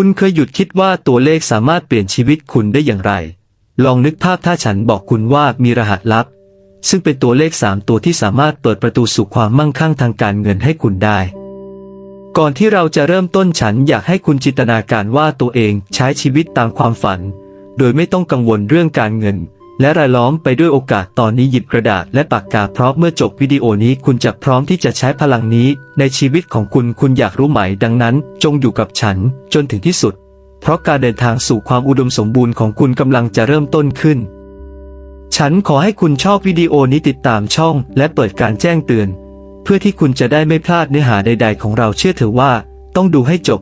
คุณเคยหยุดคิดว่าตัวเลขสามารถเปลี่ยนชีวิตคุณได้อย่างไร ลองนึกภาพถ้าฉันบอกคุณว่ามีรหัสลับ ซึ่งเป็นตัวเลขสามตัวที่สามารถเปิดประตูสู่ความมั่งคั่งทางการเงินให้คุณได้ ก่อนที่เราจะเริ่มต้นฉันอยากให้คุณจินตนาการว่าตัวเองใช้ชีวิตตามความฝัน โดยไม่ต้องกังวลเรื่องการเงิน และรายล้อมไปด้วยโอกาสตอนนี้หยิบกระดาษและปากกาเพราะเมื่อจบวิดีโอนี้คุณจะพร้อมที่จะใช้พลังนี้ ในชีวิตของคุณคุณอยากรู้ไหมดังนั้น จงอยู่กับฉันจนถึงที่สุด เพราะการเดินทางสู่ความอุดมสมบูรณ์ของคุณกำลังจะเริ่มต้นขึ้น ฉันขอให้คุณชอบวิดีโอนี้ติดตามช่อง และเปิดการแจ้งเตือน เพื่อที่คุณจะได้ไม่พลาดเนื้อหาใด ๆ ของเราเชื่อเถอะว่า ต้องดูให้จบ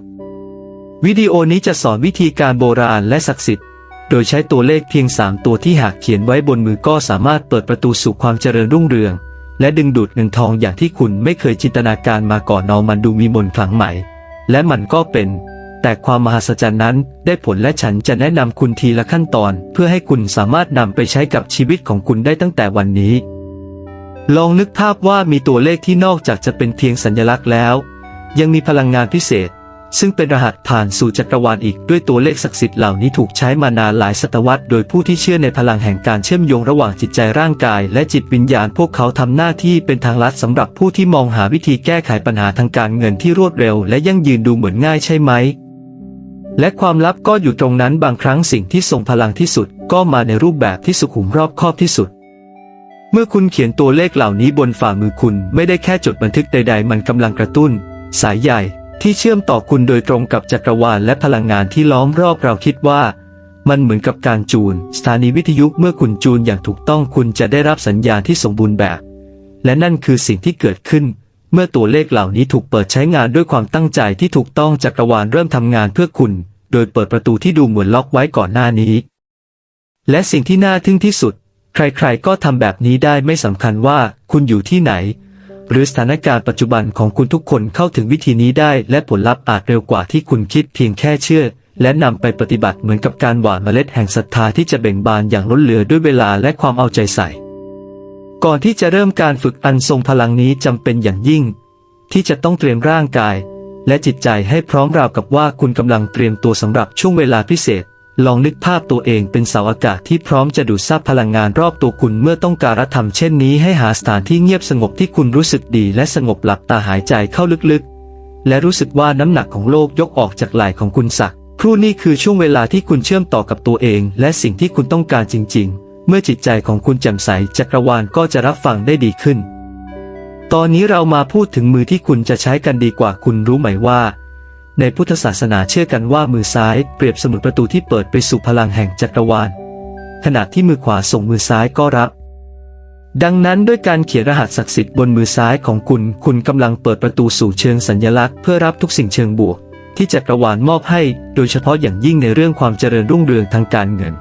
วิดีโอนี้จะสอนวิธีการโบราณและศักดิ์สิทธิ์ โดยใช้ตัวเลขเพียง 3 ตัวที่หากเขียนไว้บนมือก็สามารถเปิดประตูสู่ความเจริญรุ่งเรือง และดึงดูดเงินทองอย่างที่คุณไม่เคยจินตนาการมาก่อนนอมันดูมีมนต์ขลังใหม่ และมันก็เป็น แต่ความมหัศจรรย์นั้นได้ผลและฉันจะแนะนำคุณทีละขั้นตอน เพื่อให้คุณสามารถนำไปใช้กับชีวิตของคุณได้ตั้งแต่วันนี้ ลองนึกภาพว่ามีตัวเลขที่นอกจากจะเป็นเพียงสัญลักษณ์แล้ว ยังมีพลังงานพิเศษ ซึ่งเป็นรหัสผ่านสู่จักรวาลอีกด้วยตัวเลขศักดิ์สิทธิ์เหล่านี้ถูกใช้มานานหลายศตวรรษโดยผู้ที่เชื่อในพลังแห่งการเชื่อมโยงระหว่างจิตใจร่างกาย และจิตวิญญาณพวกเขาทำหน้าที่เป็นทางลัดสำหรับผู้ที่มองหาวิธีแก้ไขปัญหาทางการเงินที่รวดเร็ว และยั่งยืนดูเหมือนง่ายใช่ไหม และความลับก็อยู่ตรงนั้นบางครั้งสิ่งที่ทรงพลังที่สุด ก็มาในรูปแบบที่สุขุมรอบคอบที่สุดเมื่อคุณเขียนตัวเลขเหล่านี้บนฝ่ามือคุณไม่ได้แค่จดบันทึกใด ๆ มันกำลังกระตุ้น สายใหญ่ ที่เชื่อมต่อคุณโดยตรงกับจักรวาลและพลังงานที่ล้อมรอบเราคิดว่า มันเหมือนกับการจูน สถานีวิทยุเมื่อคุณจูนอย่างถูกต้องคุณจะได้รับสัญญาณที่สมบูรณ์แบบ และนั่นคือสิ่งที่เกิดขึ้น เมื่อตัวเลขเหล่านี้ถูกเปิดใช้งานด้วยความตั้งใจที่ถูกต้องจักรวาลเริ่มทำงานเพื่อคุณ โดยเปิดประตูที่ดูเหมือนล็อกไว้ก่อนหน้านี้ และสิ่งที่น่าทึ่งที่สุด ใครๆก็ทำแบบนี้ได้ไม่สำคัญว่าคุณอยู่ที่ไหน หรือสถานการณ์ปัจจุบันของคุณทุกคนเข้าถึงวิธีนี้ได้ และผลลัพธ์อาจเร็วกว่าที่คุณคิดเพียงแค่เชื่อ และนำไปปฏิบัติเหมือนกับการหว่านเมล็ดแห่งศรัทธาที่จะเบ่งบานอย่างล้นเหลือด้วยเวลาและความเอาใจใส่ ก่อนที่จะเริ่มการฝึกอันทรงพลังนี้จำเป็นอย่างยิ่ง ที่จะต้องเตรียมร่างกาย และจิตใจให้พร้อมราวกับว่าคุณกำลังเตรียมตัวสำหรับช่วงเวลาพิเศษ ลองนึกภาพตัวเองเป็นเสาอากาศที่พร้อมจะดูดซับพลังงานรอบตัวคุณเมื่อต้องการทำเช่นนี้ให้หาสถานที่เงียบสงบที่คุณรู้สึกดีและสงบหลับตาหายใจเข้าลึกๆ และรู้สึกว่าน้ำหนักของโลกยกออกจากไหล่ของคุณสักครู่นี้คือช่วงเวลาที่คุณเชื่อมต่อกับตัวเอง และสิ่งที่คุณต้องการจริง ๆ เมื่อจิตใจของคุณแจ่มใสจักรวาลก็จะรับฟังได้ดีขึ้น ตอนนี้เรามาพูดถึงมือที่คุณจะใช้กันดีกว่าคุณรู้ไหมว่า ในพุทธศาสนาเชื่อกันว่ามือซ้ายเปรียบเสมือนประตูที่เปิดไปสู่พลังแห่งจักรวาล ขณะที่มือขวาส่งมือซ้ายก็รับ ดังนั้นด้วยการเขียนรหัสศักดิ์สิทธิ์บนมือซ้ายของคุณ คุณกำลังเปิดประตูสู่เชิงสัญลักษณ์เพื่อรับทุกสิ่งเชิงบวก ที่จักรวาลมอบให้ โดยเฉพาะอย่างยิ่งในเรื่องความเจริญรุ่งเรืองทางการเงิน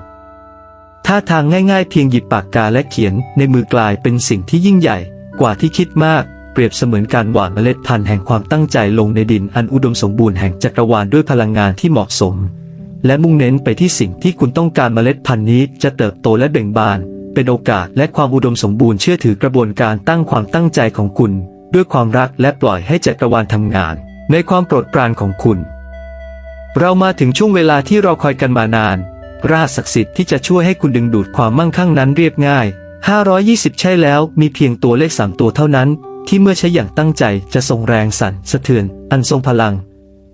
ท่าทางง่ายๆเพียงหยิบปากกาและเขียนในมือกลายเป็นสิ่งที่ยิ่งใหญ่กว่าที่คิดมาก เปรียบเสมือนการหว่านเมล็ดพันธุ์แห่งความตั้งใจลงในดินอันอุดมสมบูรณ์แห่งจักรวาลด้วยพลังงานที่เหมาะสม และมุ่งเน้นไปที่สิ่งที่คุณต้องการเมล็ดพันธุ์นี้จะเติบโตและเบ่งบาน เป็นโอกาสและความอุดมสมบูรณ์เชื่อถือกระบวนการตั้งความตั้งใจของคุณ ด้วยความรักและปล่อยให้จักรวาลทำงาน ในความโปรดปรานของคุณ เรามาถึงช่วงเวลาที่เราคอยกันมานานรหัสศักดิ์สิทธิ์ที่จะช่วยให้คุณดึงดูดความมั่งคั่งนั้นเรียบง่าย 520 ใช่แล้ว มีเพียงตัวเลข 3 ตัวเท่านั้น ที่เมื่อใช้อย่างตั้งใจจะส่งแรงสั่นสะเทือน อันทรงพลัง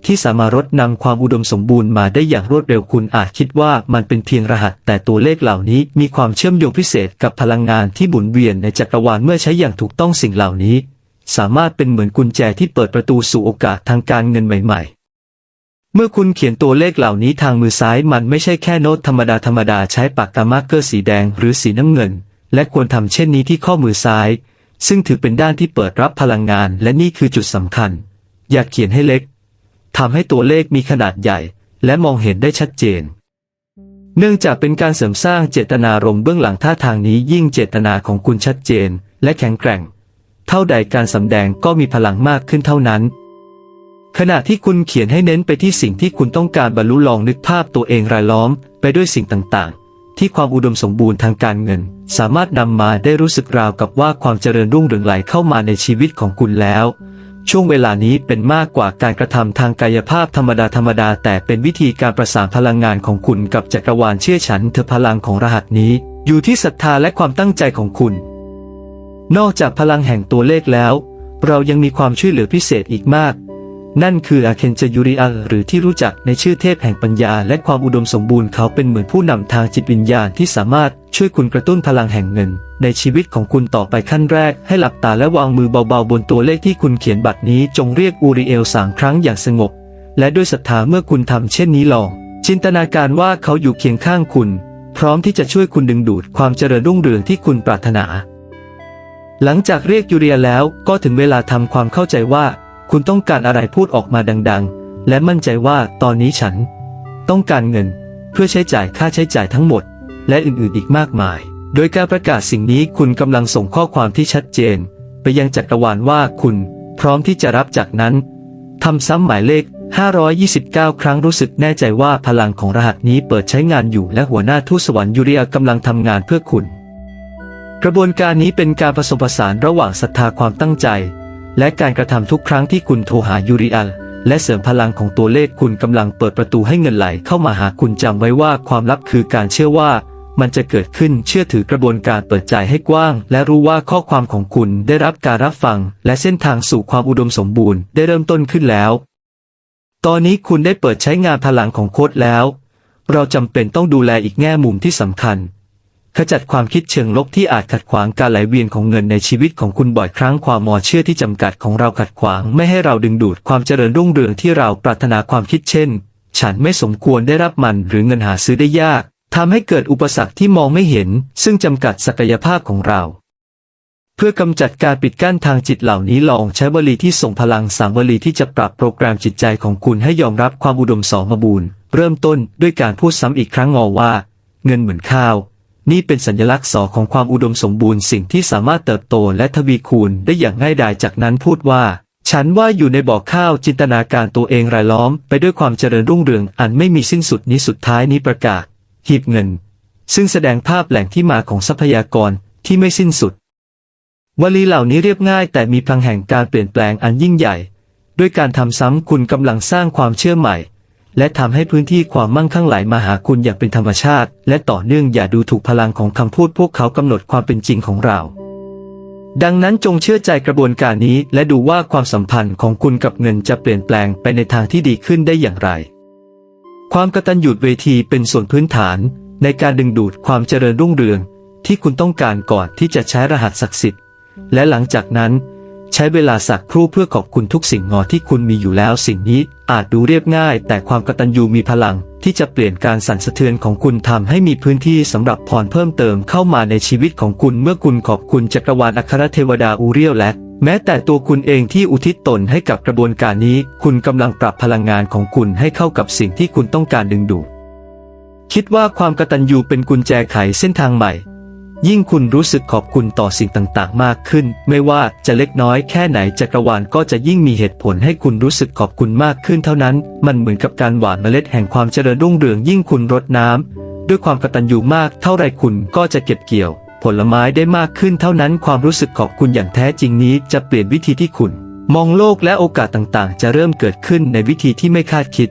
ที่สามารถรดนำความอุดมสมบูรณ์มาได้อย่างรวดเร็วคุณอาจคิดว่ามันเป็นเพียงรหัส แต่ตัวเลขเหล่านี้มีความเชื่อมโยงพิเศษกับพลังงานที่หมุนเวียนในจักรวาลเมื่อใช้อย่างถูกต้องสิ่งเหล่านี้ สามารถเป็นเหมือนกุญแจที่เปิดประตูสู่โอกาสทางการเงินใหม่ ๆเมื่อคุณเขียนตัวเลขเหล่านี้ทางมือซ้ายมันไม่ใช่แค่โน้ตธรรมดาธรรมดาใช้ปากกามาร์กเกอร์สีแดงหรือสีน้ำเงิน และควรทำเช่นนี้ที่ข้อมือซ้าย ซึ่งถือเป็นด้านที่เปิดรับพลังงานและนี่คือจุดสำคัญ อย่าเขียนให้เล็กทำให้ตัวเลขมีขนาดใหญ่ และมองเห็นได้ชัดเจน เนื่องจากเป็นการเสริมสร้างเจตนารมณ์เบื้องหลังท่าทางนี้ยิ่งเจตนาของคุณชัดเจน และแข็งแกร่ง เท่าใดการสำแดงก็มีพลังมากขึ้นเท่านั้น ขณะที่คุณเขียนให้เน้นไปที่สิ่งที่คุณต้องการบรรลุลองนึกภาพตัวเองรายล้อมไปด้วยสิ่งต่างๆ ที่ความอุดมสมบูรณ์ทางการเงิน สามารถนำมาได้รู้สึกราวกับว่าความเจริญรุ่งเรืองไหลเข้ามาในชีวิตของคุณแล้ว ช่วงเวลานี้เป็นมากกว่าการกระทำทางกายภาพธรรมดาธรรมดา แต่เป็นวิธีการประสานพลังงานของคุณกับจักรวาลเชื่อฉันเธอพลังของรหัสนี้ อยู่ที่ศรัทธาและความตั้งใจของคุณ นอกจากพลังแห่งตัวเลขแล้ว เรายังมีความช่วยเหลือพิเศษอีกมาก นั่นคืออาเคนจยูริอัลหรือที่รู้จักในชื่อเทพแห่งปัญญาและความอุดมสมบูรณ์เขาเป็นเหมือนผู้นำทางจิตวิญญาณที่สามารถช่วยคุณกระตุ้นพลังแห่งเงิน ในชีวิตของคุณต่อไปขั้นแรก ให้หลับตาและวางมือเบาๆ บนตัวเลขที่คุณเขียนบัตรนี้จงเรียกอูริเอลสามครั้งอย่างสงบ และด้วยศรัทธาเมื่อคุณทำเช่นนี้ลอง จินตนาการว่าเขาอยู่เคียงข้างคุณ พร้อมที่จะช่วยคุณดึงดูดความเจริญรุ่งเรืองที่คุณปรารถนา หลังจากเรียกยูเรียแล้วก็ถึงเวลาทำความเข้าใจว่า คุณต้องการอะไรพูดออกมาดังๆ และมั่นใจว่าตอนนี้ฉัน ต้องการเงินเพื่อใช้จ่ายค่าใช้จ่ายทั้งหมด และอื่นๆอีกมากมาย โดยการประกาศสิ่งนี้คุณกำลังส่งข้อความที่ชัดเจน ไปยังจักรวาลว่าคุณพร้อมที่จะรับจากนั้นทำซ้ำหมายเลข 529 ครั้งรู้สึกแน่ใจว่าพลังของรหัสนี้เปิดใช้งานอยู่และหัวหน้าทูตสวรรค์ยูเรียกำลังทำงานเพื่อคุณ กระบวนการนี้เป็นการผสมผสานระหว่างศรัทธาความตั้งใจ และการกระทำทุกครั้งที่คุณโทรหายูริอัลและเสริมพลังของตัวเลขคุณกำลังเปิดประตูให้เงินไหลเข้ามาหาคุณจำไว้ว่าความลับคือการเชื่อว่ามันจะเกิดขึ้นเชื่อถือกระบวนการเปิดใจให้กว้าง และรู้ว่าข้อความของคุณได้รับการรับฟัง และเส้นทางสู่ความอุดมสมบูรณ์ได้เริ่มต้นขึ้นแล้ว ตอนนี้คุณได้เปิดใช้งานพลังของโค้ดแล้ว เราจำเป็นต้องดูแลอีกแง่มุมที่สำคัญ ขจัดความคิดเชิงลบที่อาจขัดขวางการไหลเวียนของเงินในชีวิตของคุณบ่อยครั้งความมอเชื่อที่จำกัดของเราขัดขวาง ไม่ให้เราดึงดูดความเจริญรุ่งเรืองที่เราปรารถนาความคิดเช่น ฉันไม่สมควรได้รับมันหรือเงินหาซื้อได้ยากทำให้เกิดอุปสรรคที่มองไม่เห็น ซึ่งจำกัดศักยภาพของเรา เพื่อกำจัดการปิดกั้นทางจิตเหล่านี้ลองใช้วลีที่ส่งพลังสามวลีที่จะปรับโปรแกรมจิตใจของคุณให้ยอมรับความอุดมสมบูรณ์ เริ่มต้นด้วยการพูดซ้ำอีกครั้งงอว่า เงินเหมือนข้าว นี่เป็นสัญลักษณ์สอของความอุดมสมบูรณ์สิ่งที่สามารถเติบโตและทวีคูณได้อย่างง่ายดายจากนั้นพูดว่า ฉันว่าอยู่ในบ่อข้าวจินตนาการตัวเองรายล้อม ไปด้วยความเจริญรุ่งเรืองอันไม่มีสิ้นสุดนี้สุดท้ายนี้ประกาศหีบเงิน ซึ่งแสดงภาพแหล่งที่มาของทรัพยากรที่ไม่สิ้นสุด วลีเหล่านี้เรียบง่าย แต่มีพลังแห่งการเปลี่ยนแปลงอันยิ่งใหญ่ ด้วยการทำซ้ำคุณกำลังสร้างความเชื่อใหม่ และทำให้พื้นที่ความมั่งคั่งไหลมาหาคุณอย่างเป็นธรรมชาติ และต่อเนื่องอย่าดูถูกพลังของคำพูดพวกเขากำหนดความเป็นจริงของเรา ดังนั้นจงเชื่อใจกระบวนการนี้ และดูว่าความสัมพันธ์ของคุณกับเงินจะเปลี่ยนแปลงไปในทางที่ดีขึ้นได้อย่างไร ความกตัญญูเวทีเป็นส่วนพื้นฐาน ในการดึงดูดความเจริญรุ่งเรือง ที่คุณต้องการก่อนที่จะใช้รหัสศักดิ์สิทธิ์ และหลังจากนั้น ใช้เวลาสักครู่เพื่อขอบคุณทุกสิ่งงอที่คุณมีอยู่แล้วสิ่งนี้อาจดูเรียบง่าย แต่ความกตัญญูมีพลังที่จะเปลี่ยนการสั่นสะเทือนของคุณทำให้มีพื้นที่สำหรับพรเพิ่มเติมเข้ามาในชีวิตของคุณเมื่อคุณขอบคุณจักรวาลอัครเทวดาอูเรียลและแม้แต่ตัวคุณเองที่อุทิศตนให้กับกระบวนการนี้ คุณกำลังปรับพลังงานของคุณให้เข้ากับสิ่งที่คุณต้องการดึงดูดคิดว่าความกตัญญูเป็นกุญแจไขเส้นทางใหม่ ยิ่งคุณรู้สึกขอบคุณต่อสิ่งต่างๆ มากขึ้น ไม่ว่าจะเล็กน้อยแค่ไหนจักรวาลก็จะยิ่งมีเหตุผลให้คุณรู้สึกขอบคุณมากขึ้นเท่านั้น มันเหมือนกับการหว่านเมล็ดแห่งความเจริญรุ่งเรืองยิ่งคุณรดน้ำด้วยความกตัญญูมากเท่าไรคุณก็จะเก็บเกี่ยว ผลไม้ได้มากขึ้นเท่านั้นความรู้สึกขอบคุณอย่างแท้จริงนี้จะเปลี่ยนวิธีที่คุณ มองโลกและโอกาสต่างๆ จะเริ่มเกิดขึ้นในวิธีที่ไม่คาดคิด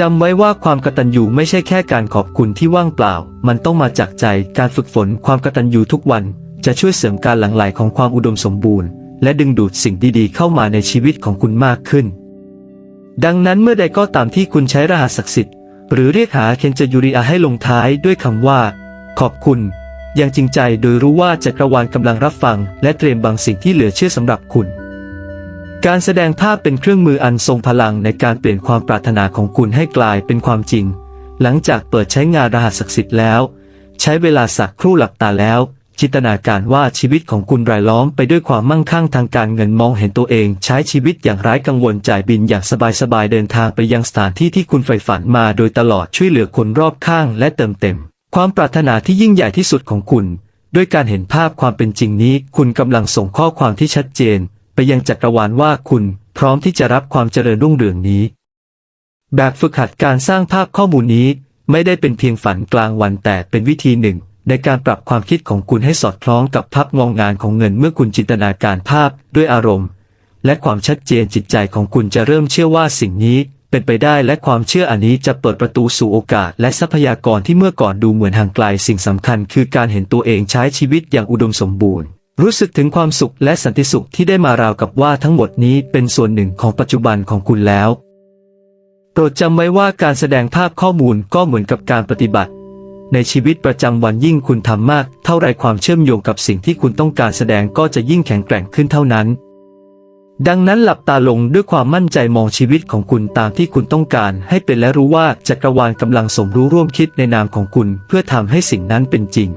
จำไว้ว่าความกตัญญูไม่ใช่แค่การขอบคุณที่ว่างเปล่า มันต้องมาจากใจ การฝึกฝนความกตัญญูทุกวัน จะช่วยเสริมการหลั่งไหลของความอุดมสมบูรณ์ และดึงดูดสิ่งดีๆ เข้ามาในชีวิตของคุณมากขึ้น ดังนั้นเมื่อใดก็ตามที่คุณใช้รหัสศักดิ์สิทธิ์ หรือเรียกหาเคนจยูริอาให้ลงท้ายด้วยคำว่า ขอบคุณ อย่างจริงใจโดยรู้ว่าจักรวาลกำลังรับฟัง และเตรียมบางสิ่งที่เหลือเชื่อสำหรับคุณ การแสดงภาพเป็นเครื่องมืออันทรงพลังในการเปลี่ยนความปรารถนาของคุณให้กลายเป็นความจริง หลังจากเปิดใช้งานรหัสศักดิ์สิทธิ์แล้ว ใช้เวลาสักครู่หลับตาแล้ว จินตนาการว่าชีวิตของคุณรายล้อมไปด้วยความมั่งคั่งทางการเงินมองเห็นตัวเอง ใช้ชีวิตอย่างไร้กังวลจ่ายบินอย่างสบายๆเดินทางไปยังสถานที่ที่คุณใฝ่ฝันมาโดยตลอดช่วยเหลือคนรอบข้างและเติมเต็ม ความปรารถนาที่ยิ่งใหญ่ที่สุดของคุณ ด้วยการเห็นภาพความเป็นจริงนี้ คุณกำลังส่งข้อความที่ชัดเจน ไปยังจักรวาลว่าคุณพร้อมที่จะรับความเจริญรุ่งเรืองนี้ แบบฝึกหัดการสร้างภาพข้อมูลนี้ไม่ได้เป็นเพียงฝันกลางวันแต่เป็นวิธีหนึ่ง ในการปรับความคิดของคุณให้สอดคล้องกับภาพงองงานของเงินเมื่อคุณจินตนาการภาพด้วยอารมณ์ และความชัดเจนจิตใจของคุณจะเริ่มเชื่อว่าสิ่งนี้เป็นไปได้และความเชื่ออันนี้จะเปิดประตูสู่โอกาส และทรัพยากรที่เมื่อก่อนดูเหมือนห่างไกล สิ่งสำคัญคือการเห็นตัวเองใช้ชีวิตอย่างอุดมสมบูรณ์ รู้สึกถึงความสุขและสันติสุขที่ได้มาราวกับว่าทั้งหมดนี้เป็นส่วนหนึ่งของปัจจุบันของคุณแล้ว โปรดจำไว้ว่าการแสดงภาพข้อมูลก็เหมือนกับการปฏิบัติ ในชีวิตประจำวันยิ่งคุณทำมาก เท่าไรความเชื่อมโยงกับสิ่งที่คุณต้องการแสดงก็จะยิ่งแข็งแกร่งขึ้นเท่านั้น ดังนั้นหลับตาลงด้วยความมั่นใจมองชีวิตของคุณตามที่คุณต้องการ ให้เป็นและรู้ว่าจักรวาลกำลังสมรู้ร่วมคิดในนามของคุณ เพื่อทำให้สิ่งนั้นเป็นจริง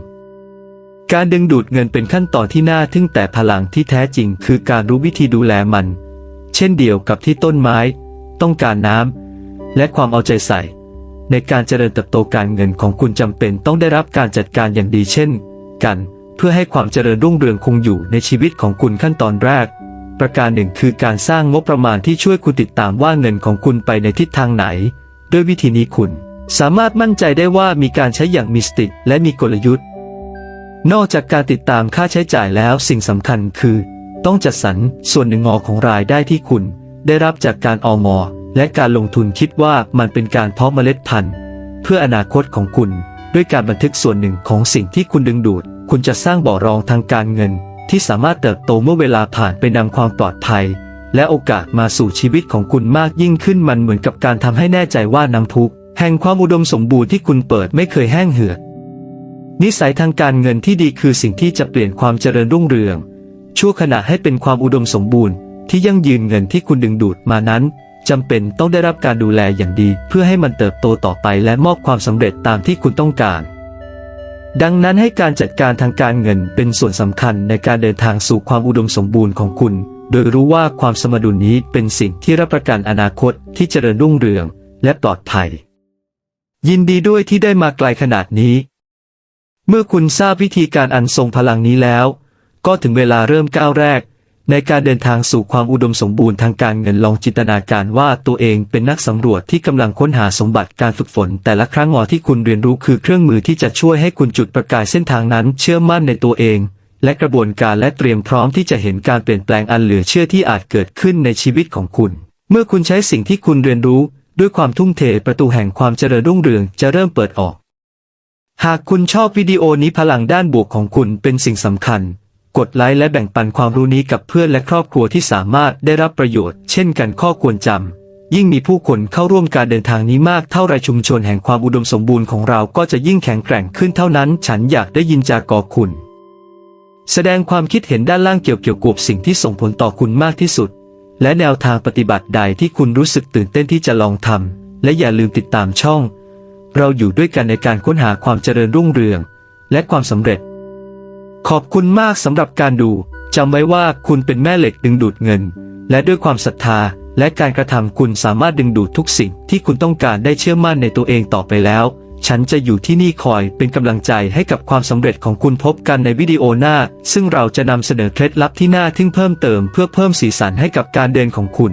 การดึงดูดเงินเป็นขั้นตอนที่น่าทึ่งแต่พลังที่แท้จริง คือการรู้วิธีดูแลมัน เช่นเดียวกับที่ต้นไม้ ต้องการน้ำและความเอาใจใส่ ในการเจริญเติบโตการเงินของคุณจำเป็นต้องได้รับการจัดการอย่างดีเช่น กัน เพื่อให้ความเจริญรุ่งเรืองคงอยู่ในชีวิตของคุณขั้นตอนแรก ประการหนึ่งคือการสร้างงบประมาณที่ช่วยคุณติดตามว่าเงินของคุณไปในทิศทางไหน ด้วยวิธีนี้คุณ สามารถมั่นใจได้ว่ามีการใช้อย่างมีสติและมีกลยุทธ์ นอกจากการติดตามค่าใช้จ่ายแล้วสิ่งสำคัญคือ ต้องจัดสรรส่วนหนึ่งงอของรายได้ที่คุณ ได้รับจากการออมอและการลงทุนคิดว่ามันเป็นการเพาะเมล็ดพันธุ์ เพื่ออนาคตของคุณ ด้วยการบันทึกส่วนหนึ่งของสิ่งที่คุณดึงดูด คุณจะสร้างบ่อรองทางการเงิน ที่สามารถเติบโตเมื่อเวลาผ่านไปนำความปลอดภัย และโอกาสมาสู่ชีวิตของคุณมากยิ่งขึ้นมันเหมือนกับการทำให้แน่ใจว่าน้ำพุแห่งความอุดมสมบูรณ์ที่คุณเปิดไม่เคยแห้งเหือด นิสัยทางการเงินที่ดีคือสิ่งที่จะเปลี่ยนความเจริญรุ่งเรือง ชั่วขณะให้เป็นความอุดมสมบูรณ์ ที่ยั่งยืนเงินที่คุณดึงดูดมานั้นจำเป็นต้องได้รับการดูแลอย่างดี เพื่อให้มันเติบโตต่อไปและมอบความสำเร็จตามที่คุณต้องการ ดังนั้นให้การจัดการทางการเงินเป็นส่วนสำคัญในการเดินทางสู่ความอุดมสมบูรณ์ของคุณ โดยรู้ว่าความสมดุลนี้เป็นสิ่งที่รับประกันอนาคตที่เจริญรุ่งเรือง และปลอดภัย ยินดีด้วยที่ได้มาไกลขนาดนี้ เมื่อคุณทราบวิธีการอันทรงพลังนี้แล้ว ก็ถึงเวลาเริ่มก้าวแรก ในการเดินทางสู่ความอุดมสมบูรณ์ทางการเงินลองจินตนาการว่าตัวเองเป็นนักสำรวจที่กำลังค้นหาสมบัติการฝึกฝน แต่ละครั้งงอที่คุณเรียนรู้คือเครื่องมือที่จะช่วยให้คุณจุดประกายเส้นทางนั้น เชื่อมั่นในตัวเอง และกระบวนการและเตรียมพร้อมที่จะเห็นการเปลี่ยนแปลงอันเหลือเชื่อที่อาจเกิดขึ้นในชีวิตของคุณ เมื่อคุณใช้สิ่งที่คุณเรียนรู้ ด้วยความทุ่มเทประตูแห่งความเจริญรุ่งเรืองจะเริ่มเปิดออก หากคุณชอบวิดีโอนี้พลังด้านบวกของคุณเป็นสิ่งสำคัญ กดไลค์และแบ่งปันความรู้นี้กับเพื่อนและครอบครัวที่สามารถได้รับประโยชน์ เช่นกันข้อควรจำ ยิ่งมีผู้คนเข้าร่วมการเดินทางนี้มากเท่าไรชุมชนแห่งความอุดมสมบูรณ์ของเราก็จะยิ่งแข็งแกร่งขึ้นเท่านั้น ฉันอยากได้ยินจากกอคุณ แสดงความคิดเห็นด้านล่างเกี่ยวเกี่ยวกับสิ่งที่ส่งผลต่อคุณมากที่สุด และแนวทางปฏิบัติใดที่คุณรู้สึกตื่นเต้นที่จะลองทำและอย่าลืมติดตามช่อง เราอยู่ด้วยกันในการค้นหาความเจริญรุ่งเรือง และความสำเร็จ ขอบคุณมากสำหรับการดูจำไว้ว่าคุณเป็นแม่เหล็กดึงดูดเงิน และด้วยความศรัทธาและการกระทำคุณสามารถดึงดูดทุกสิ่งที่คุณต้องการได้เชื่อมั่นในตัวเองต่อไปแล้ว ฉันจะอยู่ที่นี่คอยเป็นกำลังใจให้กับความสำเร็จของคุณพบกันในวิดีโอหน้า ซึ่งเราจะนำเสนอเคล็ดลับที่น่าทึ่งเพิ่มเติมเพื่อเพิ่มสีสันให้กับการเดินของคุณ